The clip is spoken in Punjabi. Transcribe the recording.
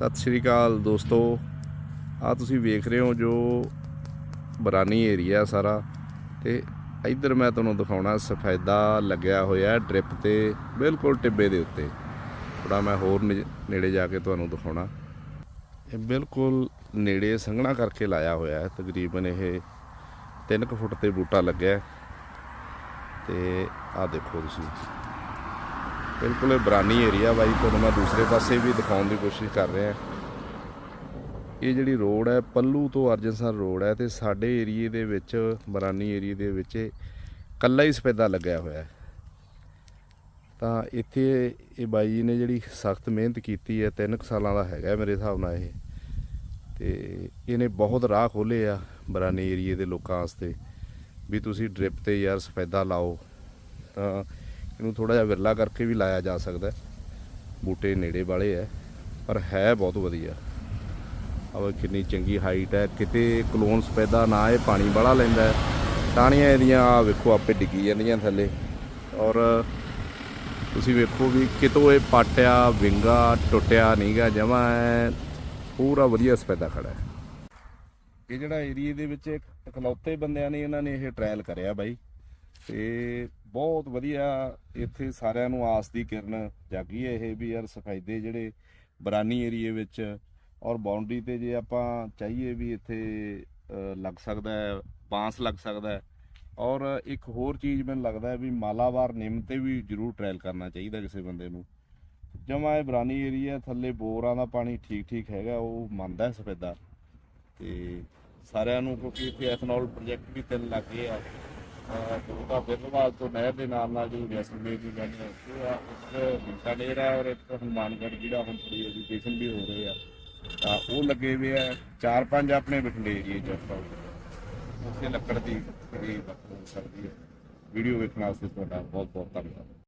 ਸਤਿ ਸ਼੍ਰੀ ਅਕਾਲ ਦੋਸਤੋ। ਆ ਤੁਸੀਂ ਵੇਖ ਰਹੇ ਹੋ ਜੋ ਬਰਾਨੀ ਏਰੀਆ ਸਾਰਾ। ਤੇ ਇੱਧਰ ਮੈਂ ਤੁਹਾਨੂੰ ਦਿਖਾਉਣਾ, ਸਫੈਦਾ ਲੱਗਿਆ ਹੋਇਆ ਡ੍ਰਿਪ ਤੇ, ਬਿਲਕੁਲ ਟਿੱਬੇ ਦੇ ਉੱਤੇ। ਥੋੜਾ ਮੈਂ ਹੋਰ ਨਿ- ਨੇੜੇ ਜਾ ਕੇ ਤੁਹਾਨੂੰ ਦਿਖਾਉਣਾ। ਇਹ ਬਿਲਕੁਲ ਨੇੜੇ ਸੰਘਣਾ ਕਰਕੇ ਲਾਇਆ ਹੋਇਆ ਹੈ, ਤਕਰੀਬਨ ਇਹ 3 ਫੁੱਟ ਤੇ ਬੂਟਾ ਲੱਗਿਆ ਹੈ। ਤੇ ਆ ਦੇਖੋ ਤੁਸੀਂ। ਬਿਲਕੁਲ ਇਹ ਬਰਾਨੀ ਏਰੀਆ ਬਾਈ, ਤੁਹਾਨੂੰ ਮੈਂ ਦੂਸਰੇ ਪਾਸੇ ਵੀ ਦਿਖਾਉਣ ਦੀ ਕੋਸ਼ਿਸ਼ ਕਰ ਰਿਹਾ। ਇਹ ਜਿਹੜੀ ਰੋਡ ਹੈ, ਪੱਲੂ ਤੋਂ ਅਰਜਨਸਰ ਰੋਡ ਹੈ ਤੇ ਸਾਡੇ ਏਰੀਏ ਦੇ ਵਿੱਚ, ਬਰਾਨੀ ਏਰੀਏ ਦੇ ਵਿੱਚ ਇਹ ਕੱਲਾ ਹੀ ਸਫੈਦਾ ਲੱਗਿਆ ਹੋਇਆ ਹੈ। ਤਾਂ ਇੱਥੇ ਇਹ ਬਾਈ ਜੀ ਨੇ ਜਿਹੜੀ ਸਖਤ ਮਿਹਨਤ ਕੀਤੀ ਹੈ, ਤਿੰਨ ਕੁ ਸਾਲਾਂ ਦਾ ਹੈਗਾ ਮੇਰੇ ਹਿਸਾਬ ਨਾਲ ਇਹ। ਤੇ ਇਹਨੇ ਬਹੁਤ ਰਾਹ ਖੋਲੇ ਆ ਬਰਾਨੀ ਏਰੀਏ ਦੇ ਲੋਕਾਂ ਵਾਸਤੇ, ਵੀ ਤੁਸੀਂ ਡ੍ਰਿਪ ਤੇ ਯਾਰ ਸਫੈਦਾ ਲਾਓ। ਤਾਂ ਇਹਨੂੰ ਥੋੜਾ ਜਿਹਾ ਵਿਰਲਾ ਕਰਕੇ ਵੀ ਲਾਇਆ ਜਾ ਸਕਦਾ ਬੂਟੇ ਨੇੜੇ ਵਾਲੇ ਐ ਪਰ ਹੈ ਬਹੁਤ ਵਧੀਆ। ਆਹ ਕਿੰਨੀ ਚੰਗੀ ਹਾਈਟ ਹੈ, ਕਿਤੇ ਕਲੋਨ ਸਪੈਦਾ ਨਾ ਇਹ ਪਾਣੀ ਬੜਾ ਲੈਂਦਾ ਹੈ। ਟਾਹਣੀਆਂ ਇਹਦੀਆਂ ਆ ਵੇਖੋ, ਆਪੇ ਡਿੱਗੀ ਜਾਂਦੀਆਂ ਥੱਲੇ। ਔਰ ਤੁਸੀਂ ਵੇਖੋ ਵੀ ਕਿਤੋਂ ਇਹ ਪਾਟਿਆ, ਵਿੰਗਾ ਟੁੱਟਿਆ ਨਹੀਂਗਾ ਜਮਾ ਹੈ, ਪੂਰਾ ਵਧੀਆ ਸਪੈਦਾ ਖੜਾ ਹੈ। ਇਹ ਜਿਹੜਾ ਏਰੀਏ ਦੇ ਵਿੱਚ ਇਕਲੌਤੇ ਬੰਦਿਆਂ ਨੇ ਇਹਨਾਂ ਨੇ ਇਹ ਟ੍ਰਾਇਲ ਕਰਿਆ ਬਾਈ। ਤੇ ਬਹੁਤ ਵਧੀਆ ਇੱਥੇ ਸਾਰਿਆਂ ਨੂੰ ਆਸ ਦੀ ਕਿਰਨ ਜਾਗੀ ਹੈ ਇਹ ਵੀ ਯਾਰ ਸਫਾਇਦੇ ਜਿਹੜੇ ਬਰਾਨੀ ਏਰੀਏ ਵਿੱਚ ਔਰ ਬਾਉਂਡਰੀ ਤੇ ਜੇ ਆਪਾਂ ਚਾਹੀਏ ਵੀ ਇੱਥੇ ਲੱਗ ਸਕਦਾ ਹੈ, ਬਾਂਸ ਲੱਗ ਸਕਦਾ ਹੈ। ਔਰ ਇੱਕ ਹੋਰ ਚੀਜ਼ ਮੈਨੂੰ ਲੱਗਦਾ ਵੀ ਮਾਲਾਵਾਰ ਨਿੰਮ ਤੇ ਵੀ ਜ਼ਰੂਰ ਟ੍ਰਾਇਲ ਕਰਨਾ ਚਾਹੀਦਾ ਕਿਸੇ ਬੰਦੇ ਨੂੰ। ਜਮਾ ਇਹ ਬਰਾਨੀ ਏਰੀਆ ਥੱਲੇ ਬੋਰਾਂ ਦਾ ਪਾਣੀ ਠੀਕ ਠੀਕ ਹੈਗਾ, ਉਹ ਮੰਨਦਾ ਹੈ ਸਫੈਦਾ। ਤੇ ਸਾਰਿਆਂ ਨੂੰ ਕਿਉਂਕਿ ਇੱਥੇ ਐਥਨੋਲ ਪ੍ਰੋਜੈਕਟ ਵੀ ਤਿੰਨ ਲੱਗੇ ਆ। ਉਹਦਾ ਬਿਰਨਵਾਲ ਤੋਂ ਨਹਿਰ ਦੇ ਨਾਲ ਨਾਲ ਜੋ ਜੈਸਲਮੇਰ ਦੀ ਗੱਲ ਹੈ, ਉਹ ਆ ਇੱਕ ਬੀਕਾਨੇਰ ਹੈ ਔਰ ਇੱਕ ਹਨੂਮਾਨਗੜ੍ਹ ਜਿਹੜਾ ਹੁਣ ਥੋੜੀ ਐਜੂਕੇਸ਼ਨ ਵੀ ਹੋ ਰਹੇ ਆ ਤਾਂ ਉਹ ਲੱਗੇ ਹੋਏ ਆ, ਚਾਰ ਪੰਜ ਆਪਣੇ ਬਠਿੰਡੇ ਏਰੀਏ ਚ ਆਪਾਂ। ਉੱਥੇ ਲੱਕੜ ਦੀ ਜਿਹੜੀ ਵਰਤੋਂ ਹੋ ਹੈ। ਵੀਡੀਓ ਵੇਖਣ ਵਾਸਤੇ ਤੁਹਾਡਾ ਬਹੁਤ ਬਹੁਤ ਧੰਨਵਾਦ।